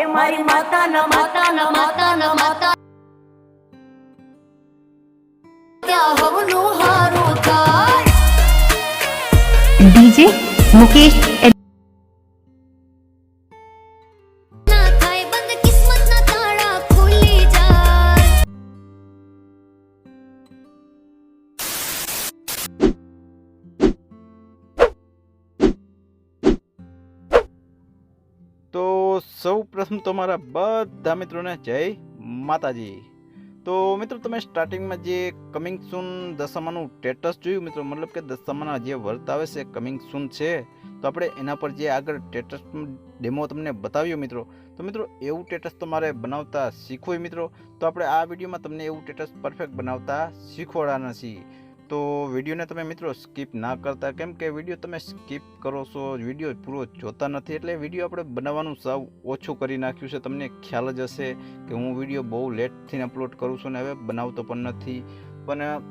હે મારી માતા ન માતા ન માતા. ન માતા હવનું હારું થાય. ડીજે મુકેશ સૌ પ્રથમ મારા બધા મિત્રોને જય માતાજી. તો મિત્રો, તમે સ્ટાર્ટિંગમાં જે કમિંગ સૂન દશામાનું સ્ટેટસ જોયું મિત્રો, મતલબ કે દશામાના જે વર્ત આવે છે કમિંગ સૂન છે, તો આપણે એના પર જે આગળ સ્ટેટસ ડેમો તમને બતાવ્યો મિત્રો, તો મિત્રો, એવું સ્ટેટસ તમારે બનાવતા શીખવું મિત્રો, તો આપણે આ વિડીયોમાં તમને એવું સ્ટેટસ પરફેક્ટ બનાવતા શીખવાડવાના છીએ. તો વિડીયોને તમે મિત્રો સ્કીપ ના કરતા. કેમ કે વીડિયો તમે સ્કીપ કરો છો, વીડિયો પૂરો જોતા નથી, એટલે વીડિયો આપણે બનાવવાનું સાવ ઓછું કરી નાખ્યું છે. તમને ખ્યાલ જ હશે કે હું વીડિયો બહુ લેટથી અપલોડ કરું છું ને હવે બનાવતો પણ નથી. પણ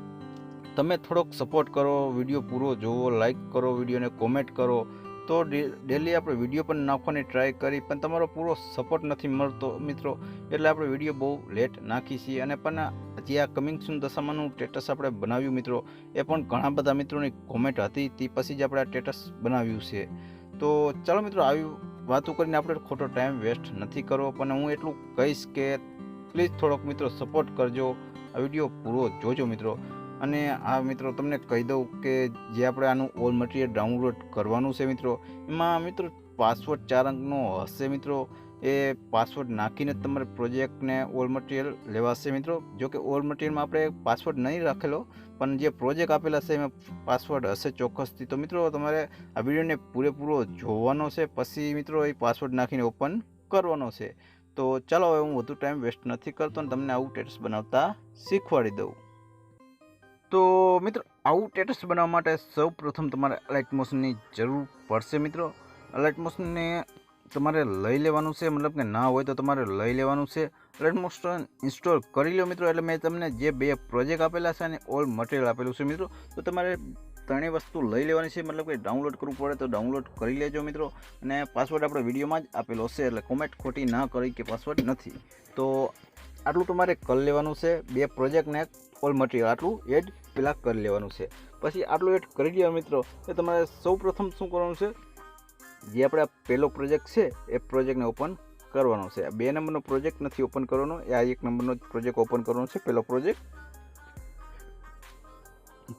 તમે થોડોક સપોર્ટ કરો, વીડિયો પૂરો જોવો લાઈક કરો, વિડીયોને કોમેન્ટ કરો. તો ડેલી આપણે વીડિયો પણ નાખવાની ટ્રાય કરી, પણ તમારો પૂરો સપોર્ટ નથી મળતો મિત્રો. એટલે આપણે વીડિયો બહુ લેટ નાખી છીએ અને પણ જે આ કમિંગ સુન દશામાનું સ્ટેટસ આપણે બનાવ્યું મિત્રો, એ પણ ઘણા બધા મિત્રોની કોમેન્ટ હતી, તે પછી જ આપણે આ સ્ટેટસ બનાવ્યું છે. તો ચાલો મિત્રો, આવી વાતો કરીને આપણે ખોટો ટાઈમ વેસ્ટ નથી કરવો, પણ હું એટલું કહીશ કે પ્લીઝ થોડોક મિત્રો સપોર્ટ કરજો. આ વીડિયો પૂરો જોજો મિત્રો. અને આ મિત્રો તમને કહી દઉં કે જે આપણે આનું ઓલ મટીરિયલ ડાઉનલોડ કરવાનું છે મિત્રો, એમાં મિત્રો પાસવર્ડ ચાર અંકનો હશે મિત્રો. એ પાસવર્ડ નાખીને તમારે પ્રોજેક્ટને ઓલ મટીરિયલ લેવાશે મિત્રો. જો કે ઓલ મટીરિયલમાં આપણે પાસવર્ડ નહીં રાખેલો, પણ જે પ્રોજેક્ટ આપેલા છે એમાં પાસવર્ડ હશે ચોક્કસથી. તો મિત્રો તમારે આ વિડીયોને પૂરેપૂરો જોવાનો છે, પછી મિત્રો એ પાસવર્ડ નાખીને ઓપન કરવાનો છે. તો ચાલો હવે હું વધુ ટાઈમ વેસ્ટ નથી કરતો અને તમને આવું ટેટ્સ બનાવતા શીખવાડી દઉં. તો મિત્રો, આવું ટેટસ બનાવવા માટે સૌ પ્રથમ તમારે અલાઇટ મોશનની જરૂર પડશે મિત્રો. અલાઇટ મોશનને તમારે લઈ લેવાનું છે, મતલબ કે ના હોય તો તમારે લઈ લેવાનું છે. અલાઇટ મોશન ઇન્સ્ટોલ કરી લો મિત્રો, એટલે મેં તમને જે બે પ્રોજેક્ટ આપેલા છે અને ઓલ મટીરિયલ આપેલું છે મિત્રો. તો તમારે ત્રણેય વસ્તુ લઈ લેવાની છે, મતલબ કે ડાઉનલોડ કરવું પડે તો ડાઉનલોડ કરી લેજો મિત્રો. અને પાસવર્ડ આપણે વિડીયોમાં જ આપેલો છે, એટલે કોમેન્ટ ખોટી ના કરી કે પાસવર્ડ નથી. તો આટલું તમારે કરી લેવાનું છે. બે પ્રોજેક્ટને ઓલ મટીરિયલ આટલું એડ પહેલાં કરી લેવાનું છે. પછી આટલું એડ કરી લેવા મિત્રો. એ તમારે સૌ પ્રથમ શું કરવાનું છે? જે આપણે પહેલો પ્રોજેક્ટ છે, એ પ્રોજેક્ટને ઓપન કરવાનો છે. બે નંબરનો પ્રોજેક્ટ નથી ઓપન કરવાનો, એ આ એક નંબરનો પ્રોજેક્ટ ઓપન કરવાનો છે પહેલો પ્રોજેક્ટ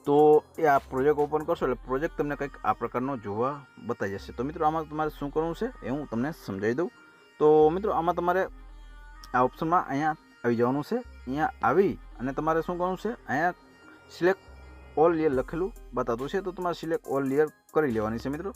તો એ આ પ્રોજેક્ટ ઓપન કરશો એટલે પ્રોજેક્ટ તમને કંઈક આ પ્રકારનો જોવા બતાવી જશે. તો મિત્રો આમાં તમારે શું કરવું છે, એ હું તમને સમજાવી દઉં. તો મિત્રો આમાં તમારે આ ઓપ્શનમાં અહીંયા આવી જવાનું છે. અહીંયા આવી અને તમારે શું કરવાનું છે? અહીંયા સિલેક્ટ ઓલ લિયર લખેલું બતાવતું છે. તો તમારે સિલેક્ટ ઓલ લિયર કરી લેવાની છે મિત્રો.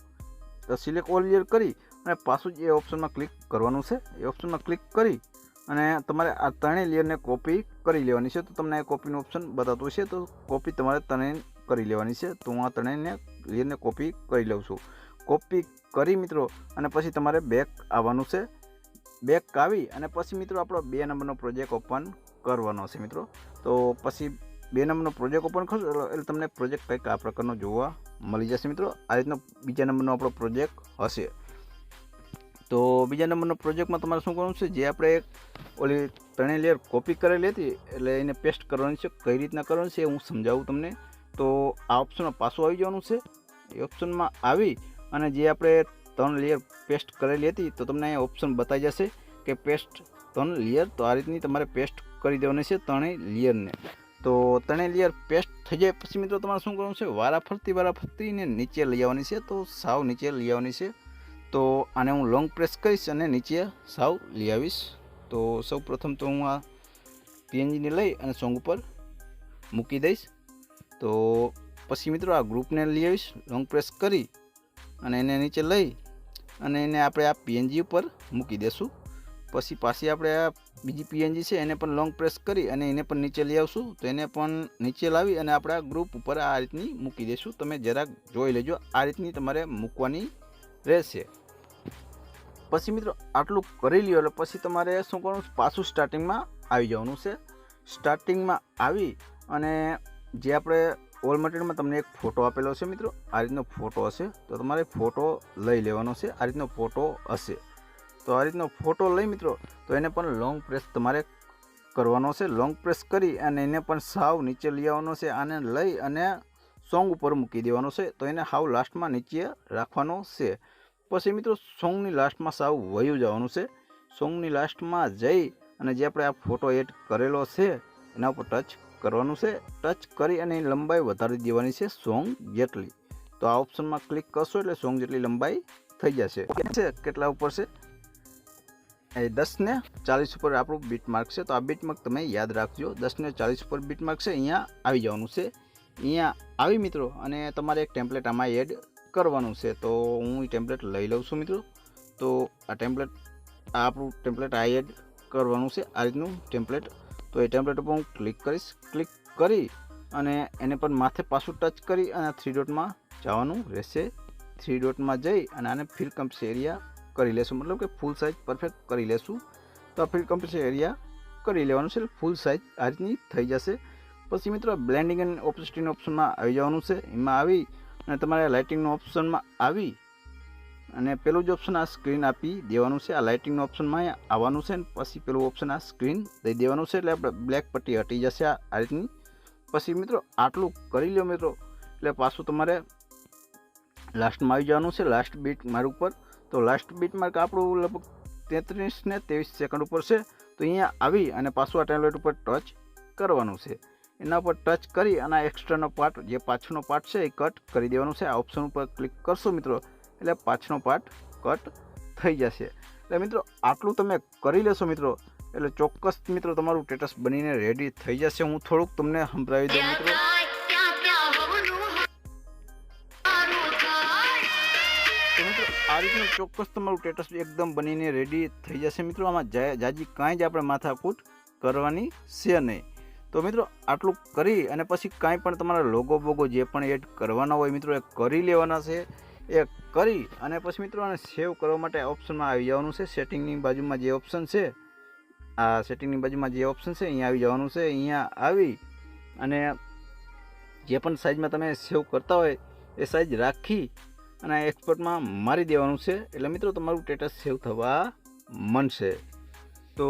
તો સિલેક્ટ ઓલ લિયર કરી અને પાછું જ એ ઓપ્શનમાં ક્લિક કરવાનું છે. એ ઓપ્શનમાં ક્લિક કરી અને તમારે આ ત્રણેય લેયરને કોપી કરી લેવાની છે. તો તમને કોપીનું ઓપ્શન બતાવતું છે. તો કોપી તમારે ત્રણેય કરી લેવાની છે. તો હું આ ત્રણેયને લેયરને કોપી કરી લઉં છું. કોપી કરી મિત્રો અને પછી તમારે બેક આવવાનું છે. બેક આવી અને પછી મિત્રો આપણો બે નંબરનો પ્રોજેક્ટ ઓપન કરવાનો છે મિત્રો. તો પછી બે નંબરનો પ્રોજેક્ટ ઓપન કરશો એટલે- એટલે તમને પ્રોજેક્ટ કંઈક આ પ્રકારનો જોવા મળી જશે મિત્રો. આ રીતનો બીજા નંબરનો આપણો પ્રોજેક્ટ હશે. તો બીજા નંબરનો પ્રોજેક્ટમાં તમારે શું કરવાનું છે? જે આપણે ઓલી ત્રણેય લેયર કોપી કરેલી હતી એટલે એને પેસ્ટ કરવાની છે. કઈ રીતના કરવાની છે એ હું સમજાવું તમને. તો આ ઓપ્શનમાં પાછું આવી જવાનું છે. એ ઓપ્શનમાં આવી અને જે આપણે ત્રણ લેયર પેસ્ટ કરેલી હતી, તો તમને અહીંયા ઓપ્શન બતાવી જશે કે પેસ્ટ ત્રણ લેયર તો આ રીતની તમારે પેસ્ટ કરી દેવાની છે ત્રણેય લેયરને તો ત્રણેય લેયર પેસ્ટ થઈ જાય પછી મિત્રો તમારે શું કરવાનું છે? વારા ફરતી વારા ફરતીને નીચે લઈ આવવાની છે, તો સાવ નીચે લઈ આવવાની છે. તો આને હું લોંગ પ્રેસ કરીશ અને નીચે સાવ લઈ આવીશ. તો સૌ પ્રથમ તો હું આ પીએનજીને લઈ અને સોંગ ઉપર મૂકી દઈશ. તો પછી મિત્રો આ ગ્રુપને લઈ આવીશ લોંગ પ્રેસ કરી અને એને નીચે લઈ અને એને આપણે આ પીએનજી ઉપર મૂકી દેશું. પછી પાછી આપણે આ બીજી પીએનજી છે એને પણ લોંગ પ્રેસ કરી અને એને પણ નીચે લઈ આવશું. તો એને પણ નીચે લાવી અને આપણે આ ગ્રુપ ઉપર આ રીતની મૂકી દઈશું તમે જરાક જોઈ લેજો, આ રીતની તમારે મૂકવાની રહેશે. પછી મિત્રો, આટલું કરી લ્યો એટલે પછી તમારે શું કરવાનું? પાછું સ્ટાર્ટિંગમાં આવી જવાનું છે. સ્ટાર્ટિંગમાં આવી અને જે આપણે ઓલ મટીરિયલમાં તમને એક ફોટો આપેલો છે મિત્રો. આ રીતનો ફોટો હશે. તો તમારે ફોટો લઈ લેવાનો છે. આ રીતનો ફોટો હશે. તો આ રીતનો ફોટો લઈ મિત્રો, તો એને પણ લોંગ પ્રેસ તમારે કરવાનો છે. લોંગ પ્રેસ કરી અને એને પણ સાવ નીચે લઈ આવવાનો છે. આને લઈ અને સોંગ ઉપર મૂકી દેવાનો છે. તો એને સાવ લાસ્ટમાં નીચે રાખવાનો છે. પછી મિત્રો સોંગની લાસ્ટમાં સાવ વયું જવાનું છે. સોંગની લાસ્ટમાં જઈ અને જે આપણે આ ફોટો એડ કરેલો છે, એના ઉપર ટચ કરવાનું છે ટચ કરી અને લંબાઈ વધારી દેવાની છે સોંગ જેટલી. તો આ ઓપ્શનમાં ક્લિક કરશો એટલે સોંગ જેટલી લંબાઈ થઈ જશે. છે? કેટલા ઉપર છે? એ દસ ને ચાલીસ ઉપર આપણું બીટ માર્ક છે. તો આ બીટ માર્ક તમે યાદ રાખજો. દસ ને ચાલીસ ઉપર બીટ માર્ક છે, અહીંયા આવી જવાનું છે. અહીંયા આવી મિત્રો, અને તમારે એક ટેમ્પલેટ આમાં એડ કરવાનું છે. તો હું એ ટેમ્પલેટ લઈ લઉં છું મિત્રો. તો આ ટેમ્પલેટ આ આપણું ટેમ્પલેટ આ એડ કરવાનું છે. આ રીતનું ટેમ્પલેટ તો એ ટેમ્પલેટ ઉપર હું ક્લિક કરીશ ક્લિક કરી અને એને પણ માથે પાછું ટચ કરી અને થ્રી ડોટમાં જવાનું રહેશે. થ્રી ડોટમાં જઈ અને આને ફિલ કમ્પ્સ એરિયા કરી લેશું. મતલબ કે ફૂલ સાઇઝ પરફેક્ટ કરી લેશું. તો આ ફિલ કમ્પ્સ એરિયા કરી લેવાનું છે. ફૂલ સાઇઝ આ રીતની થઈ જશે. પછી મિત્રો બ્લેન્ડિંગ એન્ડ ઓપોસિટીના ઓપ્શનમાં આવી જવાનું છે. એમાં આવી અને તમારે લાઇટિંગનો ઓપ્શનમાં આવી અને પેલું જ ઓપ્શન આ સ્ક્રીન આપી દેવાનું છે. આ લાઇટિંગનો ઓપ્શનમાં આવવાનું છે ને પછી પેલું ઓપ્શન આ સ્ક્રીન દઈ દેવાનું છે એટલે આપણે બ્લેક પટ્ટી હટી જશે આ રીતની. પછી મિત્રો આટલું કરી લો મિત્રો. એટલે પાછું તમારે લાસ્ટમાં આવી જવાનું છે લાસ્ટ બીટ માર્ક ઉપર. તો લાસ્ટ બીટ માર્ક આપણું લગભગ તેત્રીસ ને ત્રેવીસ સેકન્ડ ઉપર છે. તો અહીંયા આવી અને પાછું આ ટેબ્લેટ ઉપર ટચ કરવાનું છે. એના ઉપર ટચ કરી અને આ એક્સ્ટ્રાનો પાર્ટ જે પાછળનો પાર્ટ છે એ કટ કરી દેવાનું છે. આ ઓપ્શન ઉપર ક્લિક કરશો મિત્રો એટલે પાછળનો પાર્ટ કટ થઈ જશે. એટલે મિત્રો, આટલું તમે કરી લેશો મિત્રો. એટલે ચોક્કસ મિત્રો, તમારું સ્ટેટસ બનીને રેડી થઈ જશે. હું થોડુંક તમને સંભળાવી દઉં મિત્રો. આ રીતનું ચોક્કસ તમારું સ્ટેટસ એકદમ બનીને રેડી થઈ જશે મિત્રો. આમાં જાજી કાંઈ જ આપણે માથાકૂટ કરવાની છે નહીં. તો મિત્રો, આટલું કરી અને પછી કાંઈ પણ તમારા લોગો બોગો જે પણ એડ કરવાના હોય મિત્રો, એ કરી લેવાના છે. એ કરી અને પછી મિત્રો આને સેવ કરવા માટે ઓપ્શનમાં આવી જવાનું છે. સેટિંગની બાજુમાં જે ઓપ્શન છે, આ સેટિંગની બાજુમાં જે ઓપ્શન છે, અહીંયા આવી જવાનું છે. અહીંયા આવી અને જે પણ સાઇઝમાં તમે સેવ કરતા હોય, એ સાઇઝ રાખી અને એક્સપોર્ટમાં મારી દેવાનું છે. એટલે મિત્રો તમારું સ્ટેટસ સેવ થવા મનશે તો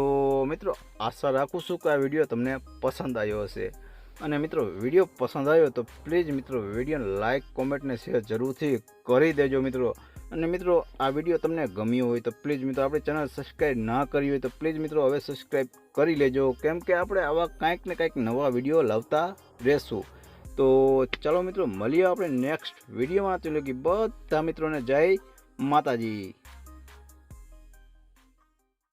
મિત્રો આશા રાખું છું કે આ વીડિયો તમને પસંદ આવ્યો હશે. અને મિત્રો, વીડિયો પસંદ આવ્યો તો પ્લીઝ મિત્રો વીડિયો લાઇક કોમેન્ટ ને શેર જરૂરથી કરી દેજો મિત્રો. અને મિત્રો, આ વીડિયો તમને ગમ્યો હોય તો પ્લીઝ મિત્રો, આપણે ચેનલ સબસ્ક્રાઈબ ના કરી હોય તો પ્લીઝ મિત્રો, હવે સબસ્ક્રાઈબ કરી લેજો. કેમ કે આપણે આવા કાંઈક ને કાંઈક નવા વીડિયો લાવતા રહેશું. તો ચલો મિત્રો, મળીએ આપણે નેક્સ્ટ વિડીયોમાં. તો કે બધા મિત્રોને જય માતાજી.